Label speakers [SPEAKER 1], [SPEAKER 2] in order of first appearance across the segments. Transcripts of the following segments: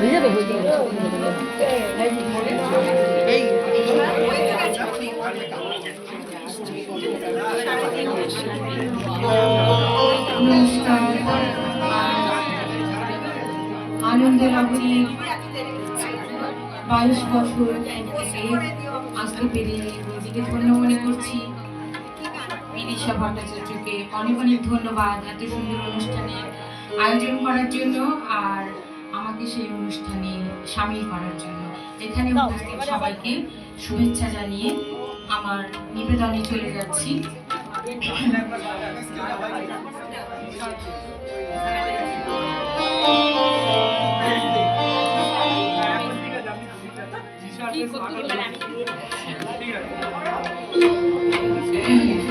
[SPEAKER 1] হয়ে যাবে হয়ে যাবে
[SPEAKER 2] বাইশ বছর আসতে পেরে নিজেকে ধন্য মনে করছি। বিদিশা ভট্টাচার্যকে অনেক অনেক ধন্যবাদ এত সুন্দর অনুষ্ঠানে আয়োজন করার জন্য। আর আমাকে সেই অনুষ্ঠানে সামিল করার জন্য। এখানে উপস্থিত সবাইকে শুভেচ্ছা জানিয়ে আমার নিবেদনে চলে যাচ্ছি।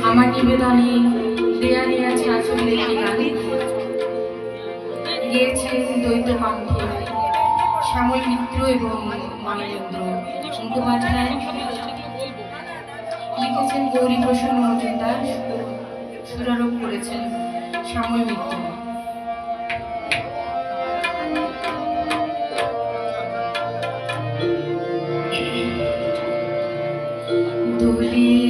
[SPEAKER 2] আমার নিবেদনে দেয়ালে আছে আসলে গান গিয়েছেন দ্বৈত কণ্ঠে শ্যামল মিত্র এবং মানবেন্দ্র মুখোপাধ্যায় লিখেছেন গৌরী প্রসন্ন মজুমদার, সুরারোপ করেছেন শ্যামল মিত্র দোলে